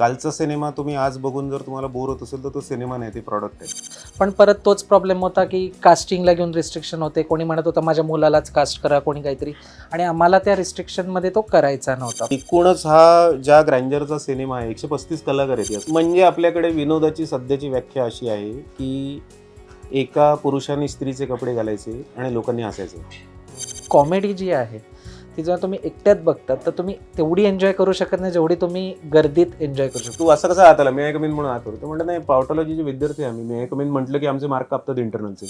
कालचा सिनेमा तुम्ही आज बघून जर तुम्हाला बोर होत असेल तर तो सिनेमा नाही ते प्रॉडक्ट आहे. पण परत तोच प्रॉब्लेम होता की कास्टिंगला घेऊन रिस्ट्रिक्शन होते. कोणी म्हणत होतं माझ्या मुलालाच कास्ट करा कोणी काहीतरी. आणि आम्हाला त्या रिस्ट्रिक्शनमध्ये तो करायचा नव्हता. एकूणच हा ज्या ग्रँजरचा सिनेमा आहे एकशे पस्तीस कलाकार आहेत यात. म्हणजे आपल्याकडे विनोदाची सध्याची व्याख्या अशी आहे की एका पुरुषाने स्त्रीचे कपडे घालायचे आणि लोकांनी हसायचं. कॉमेडी जी आहे ती जेव्हा तुम्ही एकट्यात बघतात तर तुम्ही तेवढी एन्जॉय करू शकत नाही जेवढी तुम्ही गर्दीत एन्जॉय करू शकतो तू असं कसं आत आला? मे कमीन म्हणून आत होतो म्हणलं नाही पावटॉलॉजीचे विद्यार्थी आम्ही. मे कमीन म्हटलं की आमचे मार्क कापतात इंटरनलचे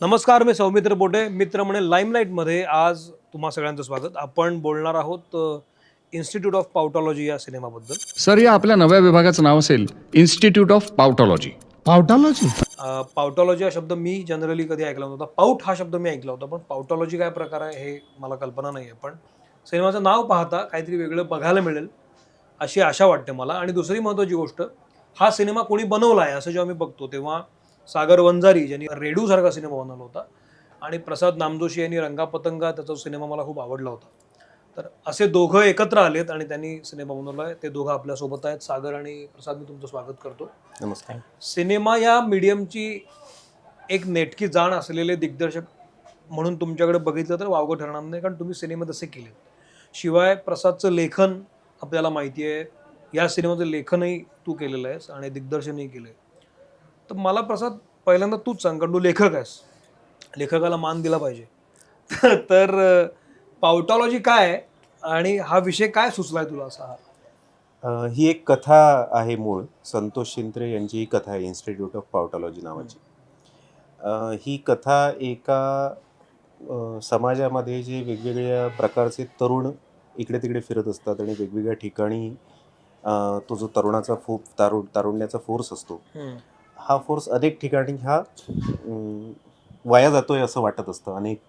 नमस्कार मी सौमित्र बोटे. मित्र म्हणे लाईमलाईटमध्ये आज तुम्हा सगळ्यांचं स्वागत. आपण बोलणार आहोत इन्स्टिट्यूट ऑफ पावटॉलॉजी या सिनेमाबद्दल. सर या आपल्या नव्या विभागाचं नाव असेल इन्स्टिट्यूट ऑफ पावटॉलॉजी पावटालॉजी पावटॉलॉजी हा शब्द मी जनरली कधी ऐकला नव्हता. पाऊट हा शब्द मी ऐकला होता पण पावटॉलॉजी काय प्रकार आहे हे मला कल्पना नाही आहे पण सिनेमाचं नाव पाहता काहीतरी वेगळं बघायला मिळेल अशी आशा वाटते मला. आणि दुसरी महत्त्वाची गोष्ट हा सिनेमा कोणी बनवला आहे असं जेव्हा मी बघतो तेव्हा सागर वंजारी ज्यांनी रेडूसारखा सिनेमा बनवला होता आणि प्रसाद नामजोशी यांनी रंगापतंगा त्याचा सिनेमा मला खूप आवडला होता. तर असे दोघं एकत्र आलेत आणि त्यांनी सिनेमा बनवला आहे ते दोघं आपल्यासोबत आहेत. सागर आणि प्रसाद मी तुमचं स्वागत करतो. नमस्कार. सिनेमा या मीडियमची एक नेटकी जाण असलेले दिग्दर्शक म्हणून तुमच्याकडे बघितलं तर वावगं ठरणार नाही कारण तुम्ही सिनेमे तसे केले शिवाय प्रसादचं लेखन आपल्याला माहिती आहे या सिनेमाचं लेखनही तू केलेलं आहेस आणि दिग्दर्शनही केलं आहे तर मला प्रसाद पहिल्यांदा तूच सांग कारण तू लेखक आहेस. लेखकाला मान दिला पाहिजे. तर पावटॉलॉजी काय आहे आणि हा विषय काय सुचलाय तुला असा? हा अं, ही एक कथा आहे मूळ. संतोष शिंत्रे यांची ही कथा आहे इन्स्टिट्यूट ऑफ पावटॉलॉजी नावाची. अं, ही कथा एका अं, समाजामध्ये जे वेगवेगळ्या प्रकारचे तरुण इकडे तिकडे फिरत असतात आणि वेगवेगळ्या ठिकाणी अं, तो जो तरुणाचा फो तारुण तारुण्याचा फोर्स असतो हा फोर्स अनेक ठिकाणी हा वाया जातोय असं वाटत असतं अनेक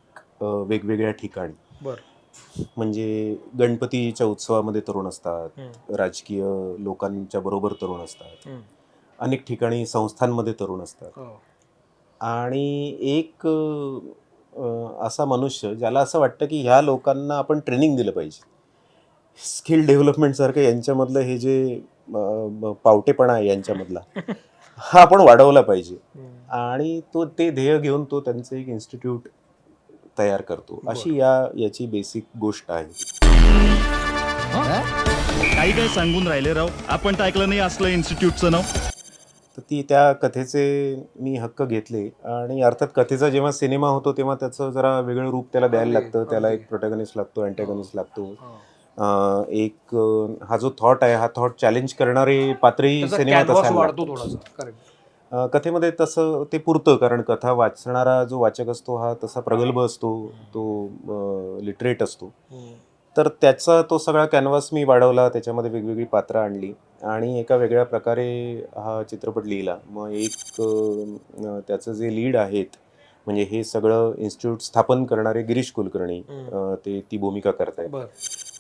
अं, वेगवेगळ्या ठिकाणी. बरं म्हणजे गणपतीच्या उत्सवामध्ये तरुण असतात. राजकीय लोकांच्या बरोबर तरुण असतात. अनेक ठिकाणी संस्थांमध्ये तरुण असतात हो. आणि एक असा मनुष्य ज्याला असं वाटतं की ह्या लोकांना आपण ट्रेनिंग दिलं पाहिजे स्किल डेव्हलपमेंटसारखं यांच्यामधलं हे जे पावटेपणा आहे यांच्यामधला हा आपण वाढवला पाहिजे. आणि तो ते ध्येय घेऊन तो त्यांचं एक इन्स्टिट्यूट तयार करतो. अशी या याची बेसिक गोष्ट आहे. काही काय सांगून राहिले राव. आपण तर ऐकलं नाही असलं इन्स्टिट्यूटचं नाव. तर ती त्या कथेचे मी हक्क घेतले. आणि अर्थात कथेचा जेव्हा सिनेमा होतो तेव्हा त्याचं जरा वेगळं रूप त्याला द्यायला लागतं. त्याला. एक प्रोटॅगनिस्ट लागतो अँटॅगनिस्ट लागतो. हो. एक हा जो थॉट आहे हा थॉट चॅलेंज करणारे पात्रही सिनेमात असायला कथेमध्ये तसं ते पुरतं कारण कथा वाचणारा जो वाचक असतो हा तसा प्रगल्भ असतो तो लिटरेट असतो. तर त्याचा तो सगळा कॅनव्हास मी वाढवला त्याच्यामध्ये वेगवेगळी पात्रं आणली आणि एका वेगळ्या प्रकारे हा चित्रपट लिहिला. मग एक त्याचं जे लीड आहेत म्हणजे हे सगळं इन्स्टिट्यूट स्थापन करणारे गिरीश कुलकर्णी ते ती भूमिका करतायत. बर.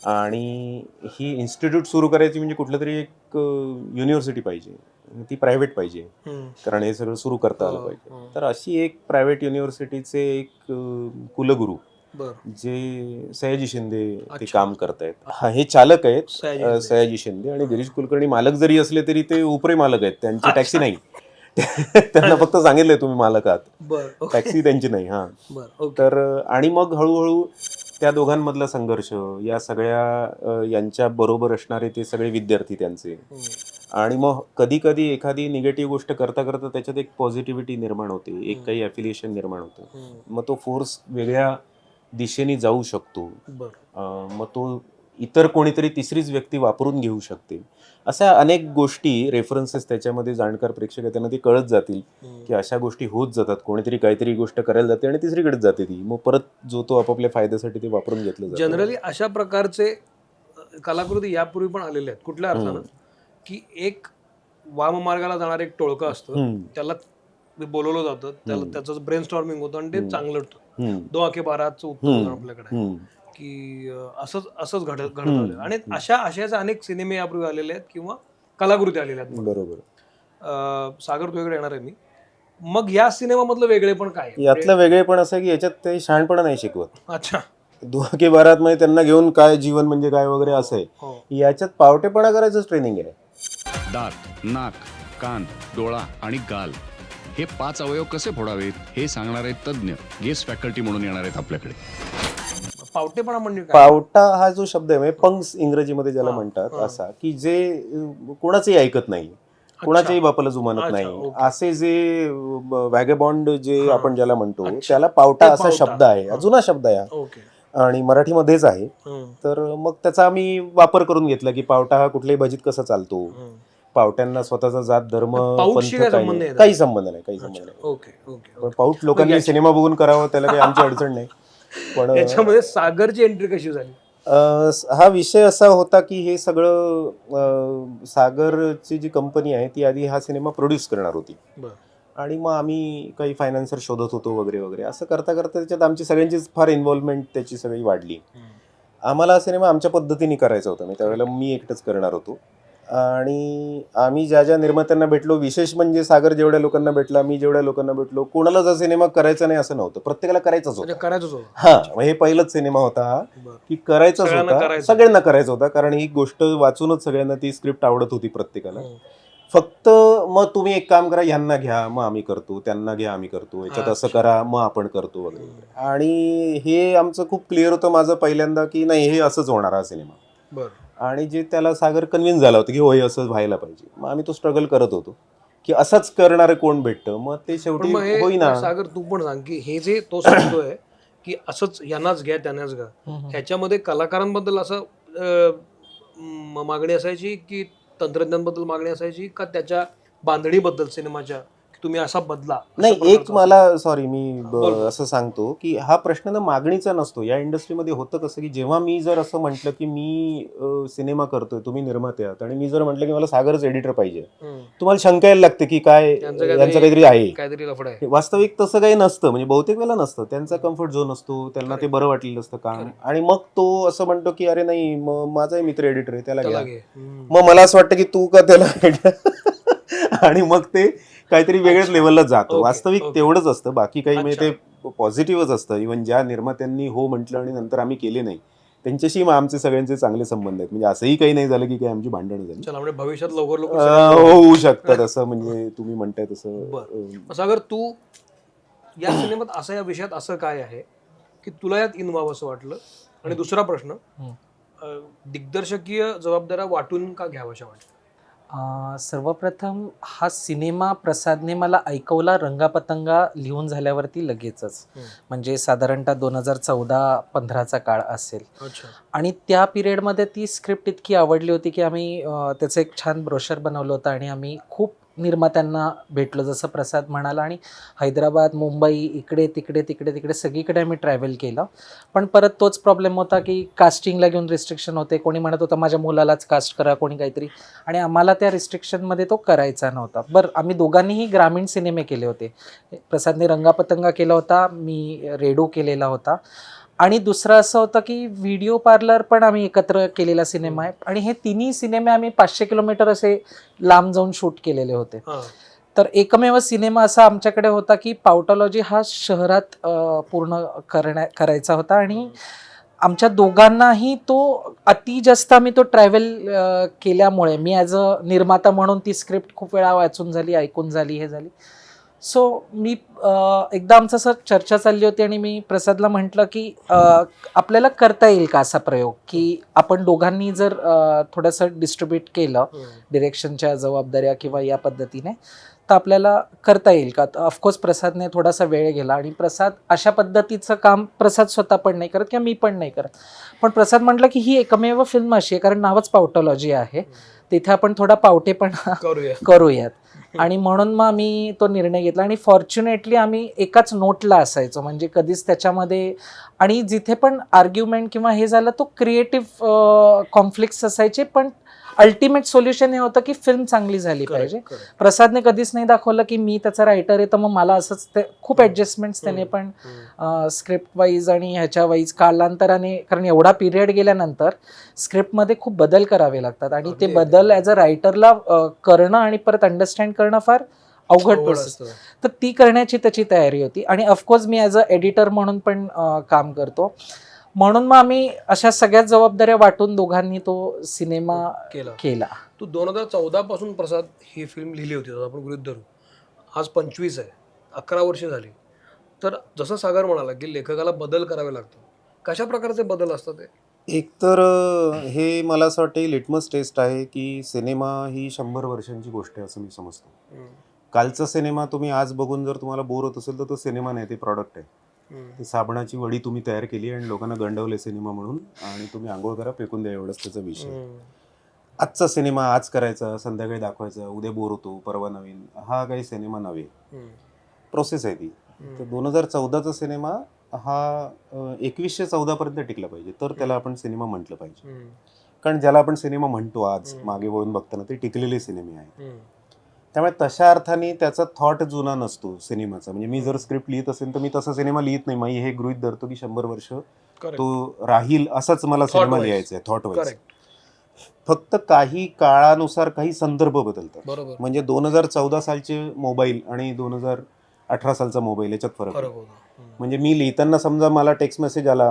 आणि ही इन्स्टिट्यूट सुरू करायची म्हणजे कुठलं तरी एक युनिव्हर्सिटी पाहिजे. ती प्रायव्हेट पाहिजे. कारण हे सगळं सुरू करता आलं हो, पाहिजे. हो. तर अशी एक प्रायव्हेट युनिव्हर्सिटीचे एक कुलगुरू जे सयाजी शिंदे ते. काम करतायत. हा हे चालक आहेत सयाजी शिंदे. आणि गिरीश कुलकर्णी मालक जरी असले तरी ते उपरे मालक आहेत. त्यांची टॅक्सी नाही. त्यांना फक्त सांगितलंय तुम्ही मालक आहात. टॅक्सी त्यांची नाही हा. तर आणि मग हळूहळू त्या दोघांमधला संघर्ष या सगळ्या यांच्या बरोबर असणारे ते सगळे विद्यार्थी त्यांचे. आणि मग कधी कधी एखादी निगेटिव्ह गोष्ट करता करता त्याच्यात एक पॉझिटिव्हिटी निर्माण होते एक काही अफिलिएशन निर्माण होतं. मग तो फोर्स वेगळ्या दिशेने जाऊ शकतो. मग तो इतर कोणीतरी तिसरीच व्यक्ती वापरून घेऊ शकते. अशा अनेक गोष्टी रेफरन्सेस त्याच्यामध्ये जाणकार प्रेक्षक त्यांना ते कळत जातील. की अशा गोष्टी होत जातात. कोणीतरी काहीतरी गोष्ट करायला जाते आणि तिसरीकडे जाते ती. मग परत जो तो आपापल्या फायद्यासाठी ते वापरून घेतलं जातं. जनरली अशा प्रकारचे कलाकृती यापूर्वी पण आलेले आहेत. कुठल्या अर्थानं? की एक वाममार्गाला जाणार एक टोळकं असतं. त्याला बोलवलं जातं. त्याला. त्याचं ब्रेन स्टॉर्मिंग होतं आणि ते. चांगलं होतं दो आखे बाराचं उत्तर आपल्याकडे. की असंच असंच घडत घडत. आलेलं. आणि अशा आशयाचे अनेक सिनेमे यापूर्वी आलेले आहेत किंवा कलाकृती आलेल्या आहेत. बरोबर. अ, सागर तुझ्याकडे येणार आहे मी. मग या सिनेमामधलं वेगळे पण काय आहे? यातलं वेगळेपण असं की याच्यात ते शहाणपणा नाही शिकवत. अच्छा. दुआ के बारात मध्ये त्यांना घेऊन काय जीवन म्हणजे काय वगैरे असं आहे. हो. याच्यात पावटेपणा करायचंच ट्रेनिंग आहे. दात नाक कान डोळा आणि गाल. हे पाच अवयव कसे फोडावेत हे सांगणारे तज्ज्ञ गेस्ट फॅकल्टी म्हणून येणार आहेत आपल्याकडे. पावटेपणा म्हणजे पावटा हा जो शब्द आहे म्हणजे पंक्स इंग्रजीमध्ये ज्याला म्हणतात. असा की जे कोणाचंही ऐकत नाही कोणाच्याही बापाला जुमानत नाही. असे जे वॅगेबॉन्ड जे. आपण ज्याला म्हणतो. त्याला पावटा असा. शब्द आहे. जुना शब्द आहे आणि मराठीमध्येच आहे तर मग त्याचा आम्ही वापर करून घेतला की पावटा हा कुठल्याही भजीत कसा चालतो. पावट्यांना स्वतःचा जात धर्म काही संबंध नाही. काही संबंध नाही पण पाऊट लोकांनी याच्या- सिनेमा बघून करावं त्याला काही आमची अडचण नाही पण याच्यामध्ये सागरची एंट्री कशी झाली? हा विषय असा होता की हे सगळं सागरची जी कंपनी आहे ती आधी हा सिनेमा प्रोड्यूस करणार होती. आणि मग आम्ही काही फायनान्सर शोधत होतो वगैरे वगैरे. असं करता करता त्याच्यात आमची सगळ्यांचीच फार इन्व्हॉल्वमेंट त्याची सगळी वाढली. आम्हाला हा सिनेमा आमच्या पद्धतीने करायचा होता. मी त्यावेळेला मी एकटंच करणार होतो. आणि आम्ही ज्या ज्या निर्मात्यांना भेटलो विशेष म्हणजे सागर जेवढ्या लोकांना भेटला मी जेवढ्या लोकांना भेटलो कोणालाच हा सिनेमा करायचा नाही असं नव्हतं प्रत्येकाला करायचाच होता म्हणजे करायचंच होतं हा मग हे पहिलाच सिनेमा होता हा. की करायचाच होता करायचं. सगळ्यांना करायचा होता कारण ही गोष्ट वाचूनच सगळ्यांना ती स्क्रिप्ट आवडत होती प्रत्येकाला हम्म. फक्त मग तुम्ही एक काम करा ह्यांना घ्या मग आम्ही करतो त्यांना घ्या आम्ही करतो याच्यात असं. करा मग आपण करतो वगैरे आणि हे आमचं खूप क्लिअर होतं माझं पहिल्यांदा की नाही हे असंच होणार हा सिनेमा बरं आणि जे त्याला सागर कन्व्हिन्स झाला होता की होय असंच व्हायला पाहिजे. मग आम्ही तो स्ट्रगल करत होतो. की असंच करणारं कोण भेटतं? मग ते पण शेवटी मग हे होईना. सागर तू पण सांग की हे जे तो सांगतोय की असंच यांनाच घ्या त्यांनाच घ्या. ह्याच्यामध्ये कलाकारांबद्दल असं अं, म- मागणी असायची की तंत्रज्ञानबद्दल मागणी असायची का त्याच्या बांधणीबद्दल सिनेमाच्या? तुम्ही असा बदला नाही एक मला सॉरी मी. असं सांगतो की हा प्रश्न ना मागणीचा नसतो या इंडस्ट्रीमध्ये होतं कसं की जेव्हा मी जर असं म्हटलं की मी सिनेमा करतोय तुम्ही निर्माते आहात आणि मी जर म्हटलं की मला सागरच एडिटर पाहिजे. तुम्हाला शंका यायला लागते की काय यांचं काहीतरी- आहे वास्तविक तसं काही नसतं म्हणजे बहुतेक वेळेला नसतं त्यांचा कम्फर्ट झोन असतो त्यांना ते बरं वाटलेलं असतं काम. आणि मग तो असं म्हणतो की अरे नाही मग माझाही मित्र एडिटर आहे त्याला घ्या. मग मला असं वाटतं की तू का त्याला आणि मग ते काहीतरी वेगळ्याच. लेवलला जातो. वास्तविक. तेवढंच असतं. बाकी काही म्हणजे. ते पॉझिटिव्हच असतं. इव्हन ज्या निर्मात्यांनी हो म्हटलं आणि नंतर आम्ही केले नाही त्यांच्याशी मग आमचे सगळ्यांचे चांगले संबंध आहेत. म्हणजे असंही काही नाही झालं की काही आमची भांडणं झाली. चला म्हणजे भविष्यात लवकर लवकर होऊ शकतं तसं म्हणजे तुम्ही म्हणताय तसं. सागर तू या सिनेमात असं या विषयात असं काय आहे की तुला यात इन्व्हॉल्व असं वाटलं? आणि दुसरा प्रश्न दिग्दर्शकीय जबाबदाऱ्या वाटून का घ्यावाशा वाटतं अं, सर्वप्रथम हा सिनेमा प्रसादने मला ऐकवला रंगापतंगा लिहून झाल्यावरती लगेचच. हम्म. म्हणजे साधारणतः दोन हजार चौदा पंधराचा काळ असेल. अच्छा. आणि त्या पिरियडमध्ये ती स्क्रिप्ट इतकी आवडली होती की आम्ही अं, त्याचं एक छान ब्रोशर बनवलं होतं आणि आम्ही खूप निर्मात्यांना भेटलो जसं प्रसाद म्हणाला आणि हैदराबाद मुंबई इकडे तिकडे तिकडे तिकडे सगळीकडे आम्ही ट्रॅव्हल केलं. पण परत तोच प्रॉब्लेम होता की कास्टिंगला घेऊन रिस्ट्रिक्शन होते. कोणी म्हणत होतं माझ्या मुलालाच कास्ट करा कोणी काहीतरी. आणि आम्हाला त्या रिस्ट्रिक्शनमध्ये तो करायचा नव्हता. बरं आम्ही दोघांनीही ग्रामीण सिनेमे केले होते. प्रसादने रंगापतंगा केला होता मी रेडो केलेला होता. आणि दुसरं असं होतं की व्हिडिओ पार्लर पण आम्ही एकत्र केलेला सिनेमा आहे. आणि हे तिन्ही सिनेमे आम्ही पाचशे किलोमीटर असे लांब जाऊन शूट केलेले होते. तर एकमेव सिनेमा असा आमच्याकडे होता की पावटॉलॉजी हा शहरात पूर्ण करण्या करायचा होता. आणि आमच्या दोघांनाही तो अति जास्त आम्ही तो ट्रॅव्हल केल्यामुळे मी ॲज अ निर्माता म्हणून ती स्क्रिप्ट खूप वेळा वाचून झाली ऐकून झाली हे झाली. सो मी एकदा आमचं असं चर्चा चालली होती आणि मी प्रसादला म्हटलं की आपल्याला करता येईल का असा प्रयोग? की आपण दोघांनी जर थोडंसं डिस्ट्रीब्यूट केलं. डिरेक्शनच्या जबाबदाऱ्या किंवा या पद्धतीने तर आपल्याला करता येईल का? तर ऑफकोर्स प्रसादने थोडासा वेळ गेला आणि प्रसाद अशा पद्धतीचं काम प्रसाद स्वतः पण नाही करत किंवा मी पण नाही करत. पण प्रसाद म्हटलं की ही एकमेव फिल्म अशी आहे कारण नावच पावटॉलॉजी आहे. तिथे आपण थोडा पावटेपणा करूया. करूयात. आणि म्हणून मग आम्ही तो निर्णय घेतला आणि फॉर्च्युनेटली आम्ही एकाच नोटला असायचो. म्हणजे कधीच त्याच्यामध्ये आणि जिथे पण आर्ग्युमेंट किंवा हे झालं तो क्रिएटिव्ह कॉन्फ्लिक्ट असायचे पण अल्टिमेट सोल्युशन हे होतं की फिल्म चांगली झाली पाहिजे. प्रसादने कधीच नाही दाखवलं की मी त्याचा रायटर आहे तर मग मला असंच ते खूप ॲडजस्टमेंट्स त्याने पण. स्क्रिप्ट वाईज आणि ह्याच्या वाईज कालांतराने कारण एवढा पिरियड गेल्यानंतर स्क्रिप्टमध्ये खूप बदल करावे लागतात आणि ते बदल. ॲज अ रायटरला करणं आणि परत अंडरस्टँड करणं फार अवघड प्रोसेस. तर ती करण्याची त्याची तयारी होती आणि ऑफकोर्स मी ॲज अ एडिटर म्हणून पण काम करतो म्हणून मग आम्ही अशा सगळ्या जबाबदाऱ्या वाटून दोघांनी तो सिनेमा केला. केला. तू दोन हजार चौदा पासून प्रसाद ही फिल्म लिहिली होती आपण गृहित धरू. आज पंचवीस आहे अकरा वर्ष झाली. तर जसं सागर म्हणाला की लेखकाला बदल करावे लागतात. कशा प्रकारचे बदल असतात ते एकतर हे मला असं वाटतं लिटमस टेस्ट आहे की सिनेमा ही शंभर वर्षांची गोष्ट आहे असं मी समजतो. कालचा सिनेमा तुम्ही आज बघून जर तुम्हाला बोर होत असेल तर तो सिनेमा नाही ते प्रॉडक्ट आहे. ती साबणाची वडी तुम्ही तयार केली आणि लोकांना गंडवले सिनेमा म्हणून आणि तुम्ही आंघोळ करा फेकून द्या एवढंच त्याचा विषय. आजचा सिनेमा आज करायचा संध्याकाळी दाखवायचा उद्या बोर होतो परवा नवीन. हा काही सिनेमा नव्हे. प्रोसेस आहे ती. तर दोन हजार चौदाचा सिनेमा हा एकवीसशे चौदापर्यंत टिकला पाहिजे तर त्याला आपण सिनेमा म्हटलं पाहिजे. कारण ज्याला आपण सिनेमा म्हणतो आज. मागे वळून बघताना ते टिकलेले सिनेमे आहे त्यामुळे तशा अर्थाने त्याचा थॉट जुना नसतो सिनेमाचा. म्हणजे मी जर स्क्रिप्ट लिहित असेल तर मी तसा सिनेमा लिहित नाही. मी हे गृहित धरतो की शंभर वर्ष तो राहील असाच मला सिनेमा. लिहायचा आहे थॉट वाईज फक्त काही काळानुसार काही संदर्भ बदलतात. म्हणजे दोन हजार चौदा सालचे मोबाईल आणि दोन हजार अठरा सालचा मोबाईल याच्यात फरक म्हणजे मी लिहिताना समजा मला टेक्स्ट मेसेज आला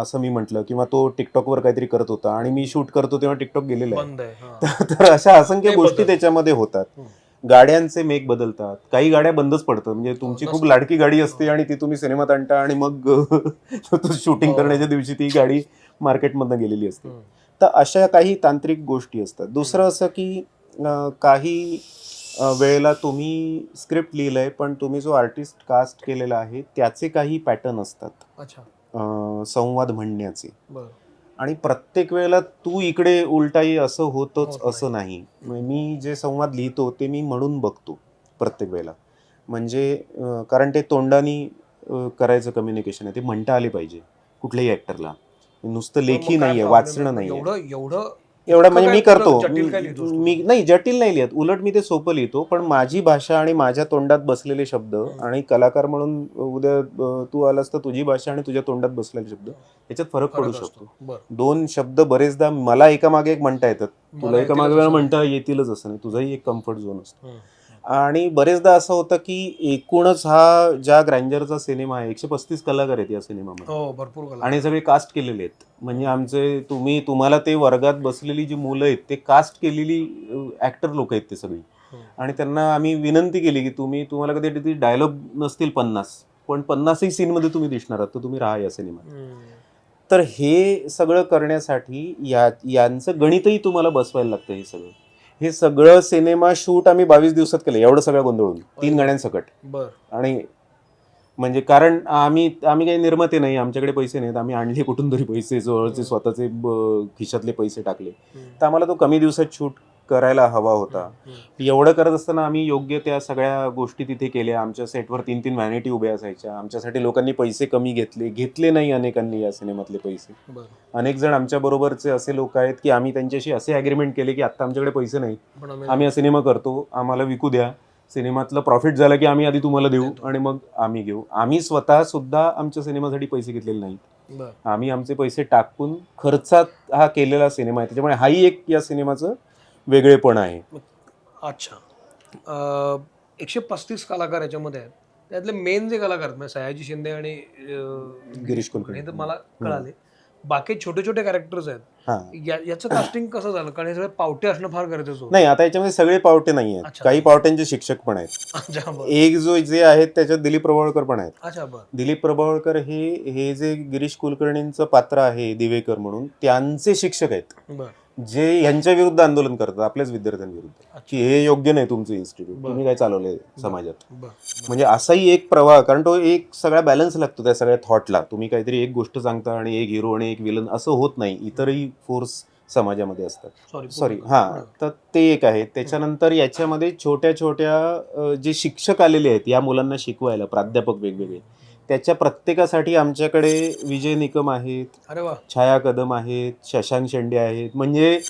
असं मी म्हटलं किंवा तो टिकटॉकवर काहीतरी करत होता आणि मी शूट करतो तेव्हा टिकटॉक गेलेला आहे. तर अशा असंख्य गोष्टी. त्याच्यामध्ये होतात. गाड्यांचे मेक बदलतात. काही गाड्या बंदच पडतात. म्हणजे तुमची खूप. लाडकी गाडी असते आणि ती तुम्ही सिनेमात आणता आणि मग शूटिंग हो. करण्याच्या दिवशी ती गाडी मार्केटमधनं गेलेली असते. तर अशा काही तांत्रिक गोष्टी असतात. दुसरं असं की काही वेळेला तुम्ही स्क्रिप्ट लिहिलंय पण तुम्ही जो आर्टिस्ट कास्ट केलेला आहे त्याचे काही पॅटर्न असतात. संवाद म्हणण्याचे. आणि प्रत्येक वेळेला तू इकडे उलटाई असं होतच होत असं नाही. मी जे संवाद लिहितो ते मी म्हणून बघतो प्रत्येक वेळेला. म्हणजे कारण ते तोंडानी करायचं कम्युनिकेशन आहे. ते म्हणता आले पाहिजे कुठल्याही ऍक्टरला नुसतं लेखी नाहीये problem वाचणं आहे? नाहीये. एवढं एवढं एवढं म्हणजे मी करतो? मी नाही जटिल नाही लिहित उलट मी ते सोपं लिहितो पण माझी भाषा आणि माझ्या तोंडात बसलेले शब्द. आणि कलाकार म्हणून उद्या तू आलास तर तुझी भाषा आणि तुझ्या तोंडात बसलेले शब्द याच्यात फरक पडू शकतो दोन शब्द बरेचदा मला एका मागे एक म्हणता येतात तुला मला एका येतीलच मागे वेळा असं. म्हणता येतीलच असं नाही तुझाही एक कम्फर्ट झोन असतो. आणि बरेचदा असं होतं की एकूणच हा ज्या ग्रँजरचा सिनेमा आहे एकशे पस्तीस कलाकार आहेत या सिनेमामध्ये. हो भरपूर कला आणि सगळे कास्ट केलेले आहेत. म्हणजे आमचे तुम्ही तुम्हाला ते वर्गात बसलेली जी मुलं आहेत ते कास्ट केलेली ऍक्टर लोक आहेत ते सगळी. हम्म. आणि त्यांना आम्ही विनंती केली की तुम्ही तुम्हाला कधी डायलॉग नसतील पन्नास पण पन्नासही सीनमध्ये तुम्ही दिसणार आहात तर तुम्ही राहा या सिनेमात. तर हे सगळं करण्यासाठी या यांचं गणितही तुम्हाला बसवायला लागतं हे सगळं. हे सगळं सिनेमा शूट आम्ही बावीस दिवसात केलं एवढं सगळं गोंधळून. तीन गाण्यांसकट. बर. आणि म्हणजे कारण आम्ही आम्ही काही निर्माते नाही आमच्याकडे पैसे नाहीत. आम्ही आणले कुठून तरी पैसे जवळचे स्वतःचे खिशातले पैसे टाकले. तर आम्हाला तो कमी दिवसात शूट करायला हवा होता. एवढं करत असताना आम्ही योग्य त्या सगळ्या गोष्टी तिथे केल्या. आमच्या सेटवर तीन तीन व्हॅनिटी उभ्या असायच्या. आमच्यासाठी लोकांनी पैसे कमी घेतले. घेतले नाही अनेकांनी या सिनेमातले पैसे. अनेक जण आमच्या बरोबरचे असे लोक आहेत की आम्ही त्यांच्याशी असे अग्रीमेंट केले की आता आमच्याकडे पैसे नाही. आम्ही हा सिनेमा करतो. आम्हाला विकू द्या. सिनेमातलं प्रॉफिट झालं की आम्ही आधी तुम्हाला देऊ. आणि मग आम्ही घेऊ. आम्ही स्वतः सुद्धा आमच्या सिनेमासाठी पैसे घेतलेले नाहीत. आम्ही आमचे पैसे टाकून खर्चात हा केलेला सिनेमा आहे. त्याच्यामुळे हाही एक या सिनेमाचं वेगळेपण आहे. अच्छा. अं, एकशे पस्तीस कलाकार याच्यामध्ये आहेत. त्यातले मेन जे कलाकार आहेत म्हणजे सयाजी शिंदे आणि अं, गिरीश कुलकर्णी. हे तर मला कळाले. बाकी छोटे छोटे कॅरेक्टर्स आहेत. हा. या- याचं कास्टिंग कसं झालं? कारण हे सगळे पावटे असणं फार गरजेचं होतं. नाही आता याच्यामध्ये सगळे पावटे नाही आहेत. अच्छा. काही पावट्यांचे शिक्षक पण आहेत. अच्छा बर. एक जो जे आहेत त्याच्यात दिलीप प्रभावळकर पण आहेत. अच्छा बर. दिलीप प्रभावळकर हे हे जे गिरीश कुलकर्णींचं पात्र आहे दिवेकर म्हणून त्यांचे शिक्षक आहेत. बर. जे यांच्या विरुद्ध आंदोलन करतात आपल्याच विद्यार्थ्यांविरुद्ध की हे योग्य नाही तुमचं इन्स्टिट्यूट. तुम्ही काय चालवलंय समाजात? म्हणजे असाही एक प्रवाह कारण तो एक सगळा बॅलन्स लागतो त्या सगळ्या थॉटला तुम्ही काहीतरी एक गोष्ट सांगता आणि एक हिरो आणि एक विलन असं होत नाही. इतरही फोर्स समाजामध्ये असतात. सॉरी हा तर ते एक आहे. त्याच्यानंतर याच्यामध्ये छोट्या छोट्या जे शिक्षक आलेले आहेत या मुलांना शिकवायला प्राध्यापक वेगवेगळे. त्याच्या प्रत्येकासाठी आमच्याकडे विजय निकम आहेत अरे वा. छाया कदम आहेत शशांक शेंडे आहेत. म्हणजे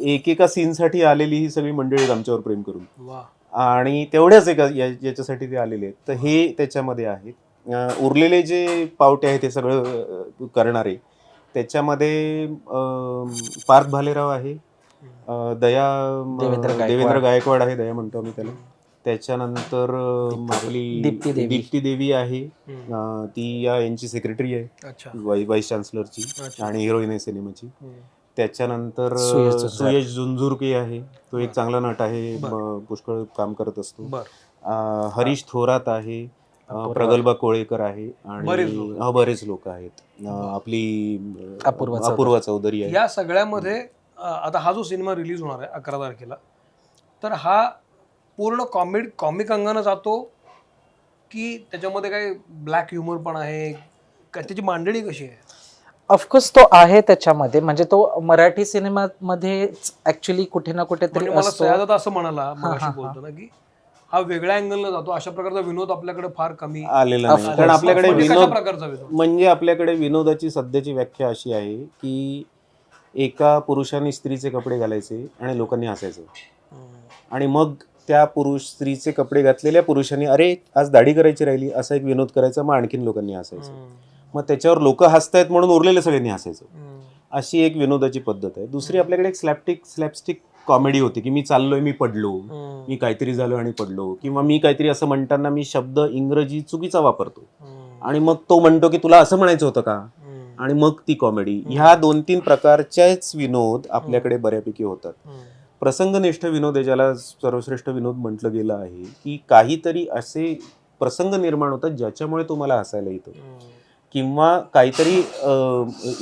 एकेका सीनसाठी आलेली ही सगळी मंडळी आहेत आमच्यावर प्रेम करून. वा. आणि तेवढ्याच एका या- याच्यासाठी ते आलेले आहेत. तर हे त्याच्यामध्ये आहेत अं, उरलेले जे पावटे आहेत ते सगळं अं, करणारे त्याच्यामध्ये अं, पार्थ भालेराव आहे. अं, दया देवेंद्र गायकवाड. देवेंद्र गायकवाड आहे दया म्हणतो आम्ही त्याला. त्याच्यानंतर आपली दीप्ती देवी. दीप्ती देवी आहे हम्म. अं, ती या यांची सेक्रेटरी आहे अच्छा वाई- वाईस चान्सलरची अच्छा. आणि हिरोईन आहे सिनेमाची हम्म. त्याच्यानंतर सुयश अं. सुयश झुंझुरके आहे तो एक बर. चांगला नट आहे बर. म- पुष्कळ काम करत असतो बर अं, हरीश थोरात आहे अं. प्रगल्भा कोळेकर आहे आणि बरेच लोक. हा, बरेच लोक आहेत अं. आपली अं, अपूर्वा चौधरी. अपूर्वा चौधरी आहे या सगळ्यामध्ये अ, आता हा जो सिनेमा रिलीज होणार आहे अकरा तारखेला तर हा पूर्ण कॉमेडी कॉमिक अंगानं जातो की त्याच्यामध्ये काही ब्लॅक ह्युमर पण आहे? का त्याची मांडणी कशी आहे? ऑफकोर्स तो आहे त्याच्यामध्ये. म्हणजे तो मराठी सिनेमामध्येच ऍक्च्युली कुठे ना कुठेतरी म्हणजे मला असतो. सयाजात असं म्हणाला मग. बोलतो ना की हा वेगळ्या अँगलनं जातो. अशा प्रकारचा विनोद आपल्याकडे फार कमी आलेला नाही. कारण आपल्याकडे म्हणजे कशा विनोद प्रकारचा विनोद? म्हणजे आपल्याकडे विनोदाची सध्याची व्याख्या अशी आहे की एका पुरुषाने स्त्रीचे कपडे घालायचे आणि लोकांनी हसायचं. आणि मग त्या पुरुष स्त्रीचे कपडे घातलेल्या पुरुषांनी अरे आज दाढी करायची राहिली. असा एक विनोद करायचा मग आणखीन लोकांनी हसायचं. मग त्याच्यावर लोक हसतायत म्हणून उरलेल्या सगळ्यांनी हसायचं. अशी एक विनोदाची पद्धत आहे. दुसरी आपल्याकडे एक स्लॅपटिक स्लॅपस्टिक कॉमेडी होती की मी चाललोय मी पडलो. मी काहीतरी झालो आणि पडलो. किंवा मी काहीतरी असं म्हणताना मी शब्द इंग्रजी चुकीचा वापरतो. आणि मग तो म्हणतो की तुला असं म्हणायचं होतं का? आणि मग ती कॉमेडी ह्या दोन तीन प्रकारचेच विनोद आपल्याकडे बऱ्यापैकी होतात. प्रसंगनिष्ठ विनोद आहे ज्याला सर्वश्रेष्ठ विनोद म्हटलं गेलं आहे की काहीतरी असे प्रसंग निर्माण होतात ज्याच्यामुळे तुम्हाला हसायला येतं. किंवा काहीतरी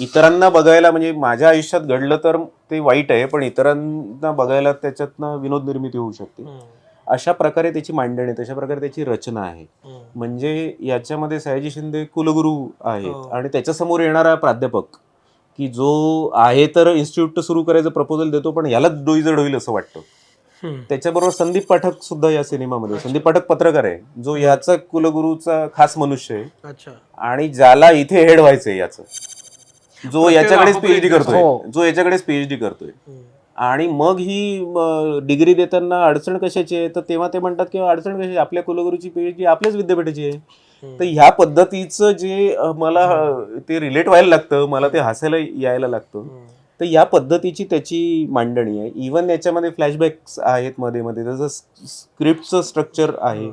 इतरांना बघायला म्हणजे माझ्या आयुष्यात घडलं तर ते वाईट आहे पण इतरांना बघायला त्याच्यातनं विनोद निर्मिती होऊ शकते. अशा प्रकारे त्याची मांडणी आहे, तशा प्रकारे त्याची रचना आहे. म्हणजे याच्यामध्ये सयाजी शिंदे कुलगुरू आहेत हो. आणि त्याच्यासमोर येणारा प्राध्यापक की जो आहे तर इन्स्टिट्यूट सुरू करायचं प्रपोजल देतो पण यालाच डोईजड होईल असं वाटतं. त्याच्याबरोबर संदीप पाठक सुद्धा या सिनेमामध्ये संदीप पाठक पत्रकार आहे जो याचा कुलगुरूचा खास मनुष्य आहे. अच्छा. आणि ज्याला इथे हेड व्हायचंय याचं. जो याच्याकडेच पीएचडी करतोय. हो. जो याच्याकडेच पीएचडी करतोय. आणि मग ही डिग्री देताना अडचण कशाची आहे? तर तेव्हा ते म्हणतात की अडचण कशाची? आपल्या कुलगुरूची पीएचडी आपल्याच विद्यापीठाची आहे. तर ह्या पद्धतीचं जे मला ते रिलेट व्हायला लागतं मला ते हसायला यायला लागतं. तर या पद्धतीची त्याची मांडणी आहे. इवन याच्यामध्ये फ्लॅशबॅक्स आहेत मध्ये मध्ये. त्याचं स्क्रिप्टचं स्ट्रक्चर आहे.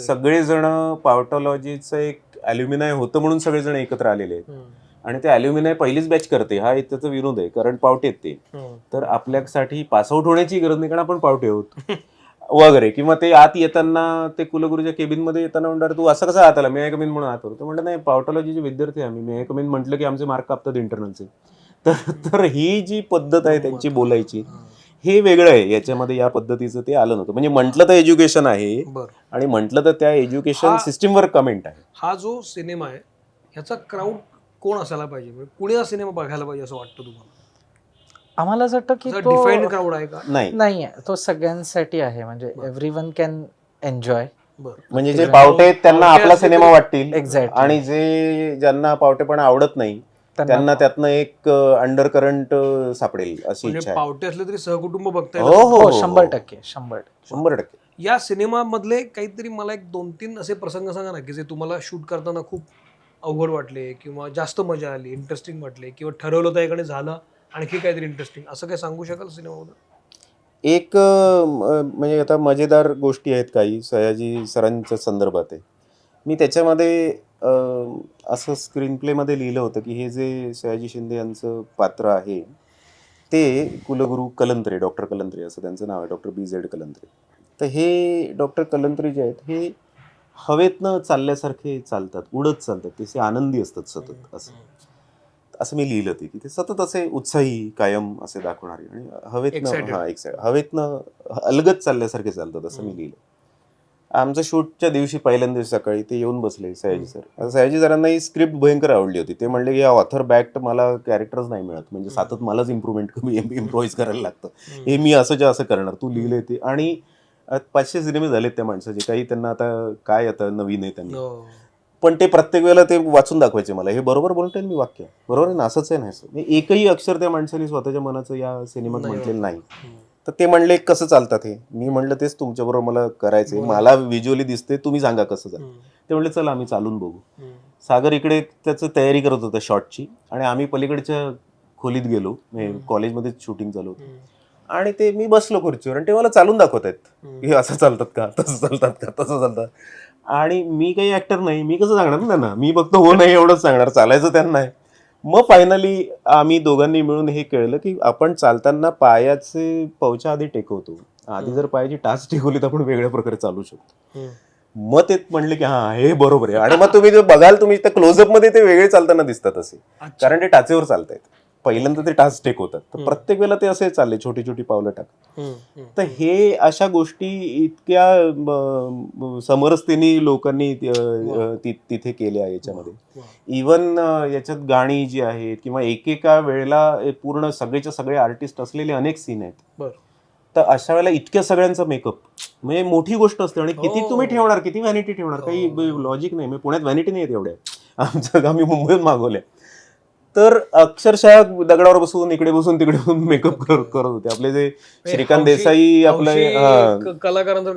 सगळेजण पावटॉलॉजीचं एक अल्युमिनाय होतं म्हणून सगळेजण एकत्र आलेले आहेत. आणि ते अल्युमिनाय पहिलीच बॅच करते. हा एक त्याचा विनोद आहे. कारण पावटे आहेत ते. तर आपल्यासाठी पासआउट होण्याची गरज नाही. कारण आपण पावटे आहोत. वगैरे. किंवा ते आत येताना ते कुलगुरूच्या केबिनमध्ये येताना म्हणणार तू असं कसं आत आला? मे कमीन म्हणून आत होतो म्हणलं नाही पावटॉलॉजीचे विद्यार्थी आम्ही. मे कमीन म्हटलं की आमचे मार्क कापतात इंटरनलचे तर तर ही जी पद्धत आहे त्यांची बोलायची हे वेगळं आहे. याच्यामध्ये या पद्धतीचं ते आलं नव्हतं. म्हणजे म्हटलं तर एज्युकेशन आहे. आणि म्हटलं तर त्या एज्युकेशन हा- सिस्टीमवर कमेंट आहे. हा जो सिनेमा आहे ह्याचा क्राऊड कोण असायला पाहिजे? म्हणजे कुणी हा सिनेमा बघायला पाहिजे असं वाटतं तुम्हाला? आम्हाला असं वाटतं की डिफाईंड तो क्राऊड आहे का? नाही. नाही आहे. तो सगळ्यांसाठी आहे. म्हणजे. एव्हरी वन कॅन एन्जॉय बर. म्हणजे जे. पावटे आहेत त्यांना पावटे आपला असले सिनेमा तरी- वाटतील. Exactly. आणि जे ज्यांना पावटेपणा आवडत नाही त्यांना त्यातनं एक अंडर करंट सापडेल अशी म्हणजे इच्छा आहे. पावटे असले तरी सहकुटुंब बघता हो हो हो हो, शंभर हो. टक्के शंभर टक्के. शंभर टक्के. या सिनेमामधले काहीतरी मला एक दोन तीन असे प्रसंग सांगा ना की जे तुम्हाला शूट करताना खूप अवघड वाटले किंवा जास्त मजा आली इंटरेस्टिंग वाटले किंवा ठरवलं तर एकाने झालं आणखी काहीतरी इंटरेस्टिंग असं काही सांगू शकाल सिनेमामध्ये एक अं, म्हणजे आता मजेदार गोष्टी आहेत काही. सयाजी सरांच्या संदर्भात आहे. मी त्याच्यामध्ये अं, असं स्क्रीन प्लेमध्ये लिहिलं होतं की हे जे सयाजी शिंदे यांचं पात्र आहे ते कुलगुरू कलंत्रे डॉक्टर कलंत्रे असं त्यांचं नाव आहे डॉक्टर बी झेड कलंत्रे. तर हे डॉक्टर कलंत्रे जे आहेत हे हवेतनं चालल्यासारखे चालतात उडत चालतात ते असे आनंदी असतात सतत असं. असं मी लिहिलं ते की ते सतत असे उत्साही कायम असे दाखवणारे आणि हवेतनं. हा हवेतनं अलगत चालल्यासारखे चालतात असं मी. लिहिलं. आमच्या शूटच्या दिवशी पहिल्यांदा दिवशी सकाळी ते येऊन बसले सयाजी सर. सयाजी सरांना ही स्क्रिप्ट भयंकर आवडली होती. ते म्हणले की या ऑथर बॅक्ट मला कॅरेक्टरच नाही मिळत. म्हणजे. सतत मलाच इम्प्रुव्हमेंट कमी इम्प्रोव्हाइज करायला लागतं. हे मी असं जे असं करणार तू लिहिले ते. आणि पाचशे सिनेमे झालेत त्या माणसाचे. काही त्यांना आता काय आता नवीन आहे त्यांना. हो. पण ते प्रत्येक वेळेला ते वाचून दाखवायचे मला. हे बरोबर बोलतोय ना मी वाक्य? बरोबर आहे ना? असंच आहे ना असं? म्हणजे एकही अक्षर त्या माणसाने स्वतःच्या मनाचं या सिनेमात नाही म्हटलेलं नाही. हम्म. तर ते म्हणले कसं चालतात हे? मी म्हणलं तेच तुमच्याबरोबर मला करायचंय. बरोबर. मला व्हिज्युअली दिसते तुम्ही सांगा कसं हम्म. ते म्हणले चला आम्ही चालून बघू. सागर इकडे त्याचं तयारी करत होता शॉटची आणि आम्ही पलीकडच्या खोलीत गेलो. म्हणजे हम्म. कॉलेजमध्येच शूटिंग चालू होतं. आणि ते मी बसलो खुर्चीवर आणि ते मला चालून दाखवत आहेत. की असं चालतात का? तसं चालतात का? तसं चालतात. आणि मी काही ऍक्टर नाही. मी कसं सांगणार ना त्यांना? मी फक्त हो नाही एवढंच सांगणार. चालायचं त्यांना आहे. मग फायनली आम्ही दोघांनी मिळून हे कळलं की आपण चालताना पायाचे पवच्या आधी टेकवतो. आधी जर पायाची टाच टेकवली तर आपण वेगळ्या प्रकारे चालू शकतो. मग ते म्हणले की हा हे बरोबर आहे. आणि मग तुम्ही जे बघाल तुम्ही त्या क्लोजअपमध्ये ते वेगळे चालताना दिसतात असे. कारण ते टाचेवर चालतायत. पहिल्यांदा ते टाच टेकवतात तर प्रत्येक वेळेला ते असे चालले छोटी छोटी पावलं टाक तर हे अशा गोष्टी इतक्या समरसतेने लोकांनी तिथे केल्या याच्यामध्ये. इवन याच्यात गाणी जी आहेत किंवा एकेका वेळेला हे पूर्ण सगळेच्या सगळे आर्टिस्ट असलेले अनेक सीन आहेत. तर अशा वेळेला इतक्या सगळ्यांचा मेकअप म्हणजे मोठी गोष्ट असते आणि किती हो. तुम्ही ठेवणार किती व्हॅनिटी ठेवणार? काही लॉजिक नाही. म्हणजे पुण्यात व्हॅनिटी नाही एवढ्या. आमच्या आम्ही मुंबईत मागवल्या. तर अक्षरशः दगडावर बसून इकडे बसून तिकडे बसून मेकअप करत होते. आपले जे श्रीकांत देसाई आपले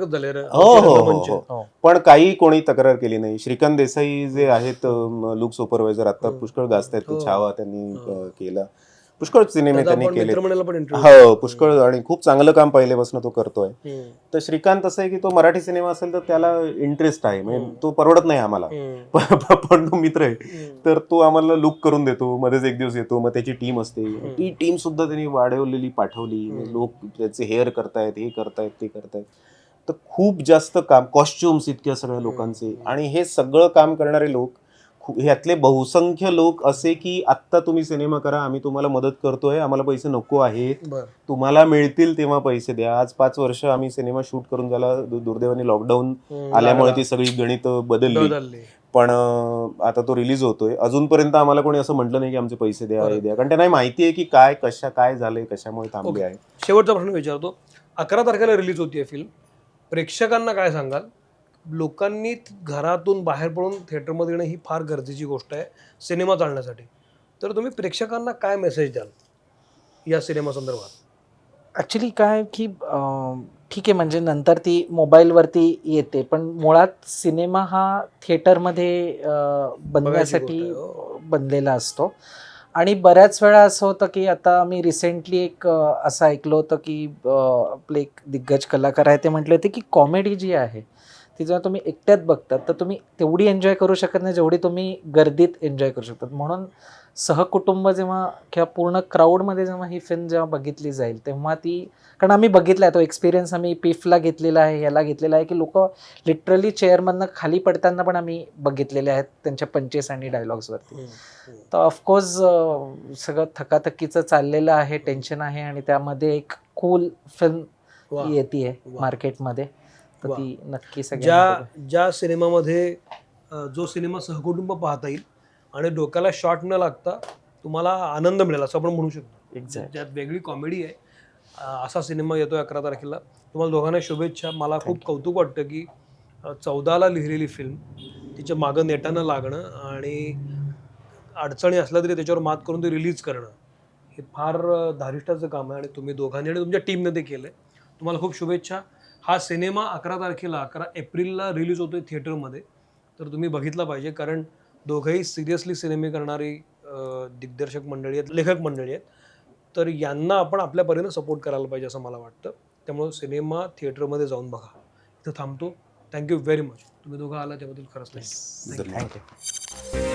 झाले रे. हो हो हो. हो. पण काही कोणी तक्रार केली नाही. श्रीकांत देसाई जे आहेत लुक सुपरवायझर आता पुष्कळ गाजतायत ते हो. छावा त्यांनी केला. पुष्कळ सिनेमे त्यांनी केले हो पुष्कळ आणि खूप चांगलं काम पहिल्यापासून तो करतोय. तर श्रीकांत असं आहे की तो मराठी सिनेमा असेल तर त्याला इंटरेस्ट आहे. म्हणजे तो परवडत नाही आम्हाला. पण तो मित्र आहे. तर तो आम्हाला लुक करून देतो. मध्येच एक दिवस येतो. मग त्याची टीम असते. ती टीम सुद्धा त्यांनी वाढवलेली पाठवली. लोक त्याचे हेअर करतायत हे करतायत ते करतायत. तर खूप जास्त काम कॉस्ट्युम्स इतक्या सगळ्या लोकांचे. आणि हे सगळं काम करणारे लोक ह्यातले बहुसंख्य लोक असे की आत्ता तुम्ही सिनेमा करा आम्ही तुम्हाला मदत करतोय आम्हाला पैसे नको आहेत. बर. तुम्हाला मिळतील तेव्हा पैसे द्या. आज पाच वर्ष आम्ही सिनेमा शूट करून झाला दु- दुर्दैवाने लॉकडाऊन आल्यामुळे ती सगळी गणित बदलली. बदलले. पण अं, आता तो रिलीज होतोय. अजूनपर्यंत आम्हाला कोणी असं म्हटलं नाही की आमचे पैसे द्या हे द्या. कारण त्यांना माहिती आहे की काय कशा काय झालंय कशामुळे थांबले ओके. आहे. शेवटचा प्रश्न विचारतो. अकरा तारखेला रिलीज होतीये फिल्म प्रेक्षकांना काय सांगाल? लोकांनी घरातून बाहेर पडून थिएटरमध्ये येणं ही फार गरजेची गोष्ट आहे सिनेमा चालण्यासाठी. तर तुम्ही प्रेक्षकांना काय मेसेज द्याल या सिनेमा संदर्भात? ॲक्च्युली काय की ठीक आहे म्हणजे नंतर ती मोबाईलवरती येते पण मुळात सिनेमा हा थिएटरमध्ये बनण्यासाठी हो. बनलेला असतो. आणि बऱ्याच वेळा असं होतं की आता मी रिसेंटली एक असं ऐकलं होतं की आपले एक दिग्गज कलाकार आहे ते म्हटले होते की कॉमेडी जी आहे ती जेव्हा तुम्ही एकट्यात बघतात तर तुम्ही तेवढी एन्जॉय करू शकत नाही जेवढी तुम्ही गर्दीत एन्जॉय करू शकतात म्हणून सहकुटुंब जेव्हा किंवा पूर्ण क्राऊडमध्ये जेव्हा ही फिल्म जेव्हा बघितली जाईल तेव्हा ती कारण आम्ही बघितला आहे तो एक्सपिरियन्स आम्ही पिफला घेतलेला आहे याला घेतलेला आहे की लोक लिटरली चेअरमधनं खाली पडताना पण आम्ही बघितलेले आहेत त्यांच्या पंचेस आणि डायलॉग्सवरती तर ऑफकोर्स सगळं थकाथकीचं चाललेलं आहे टेन्शन आहे आणि त्यामध्ये एक कूल फिल्म. येते वा. मार्केटमध्ये तर. ती नक्की ज्या सगळ्या ज्या सिनेमामध्ये जो सिनेमा सहकुटुंब पाहता येईल आणि डोक्याला शॉट न लागता तुम्हाला आनंद मिळेल असं आपण म्हणू शकतो. एक्झॅक्ट ज्यात वेगळी कॉमेडी आहे असा सिनेमा येतोय अकरा तारखेला. तुम्हाला दोघांना शुभेच्छा. मला खूप कौतुक वाटतं की चौदाला लिहिलेली फिल्म तिच्या मागं नेटानं लागणं आणि अडचणी असल्या तरी त्याच्यावर मात करून ते रिलीज करणं हे फार धारिष्ठाचं काम आहे आणि तुम्ही दोघांनी आणि तुमच्या टीमने ते केलं तुम्हाला खूप शुभेच्छा. हा सिनेमा अकरा तारखेला अकरा एप्रिलला रिलीज होतोय थिएटरमध्ये. तर तुम्ही बघितला पाहिजे कारण दोघंही सिरियसली सिनेमे करणारी दिग्दर्शक मंडळी आहेत लेखक मंडळी आहेत. तर यांना आपण आपल्या परीनं सपोर्ट करायला पाहिजे असं मला वाटतं. त्यामुळे सिनेमा थिएटरमध्ये जाऊन बघा. इथं थांबतो. थँक्यू व्हेरी मच तुम्ही दोघं आला त्याबद्दल खरंच थँक्यू धन्यवाद. थँक्यू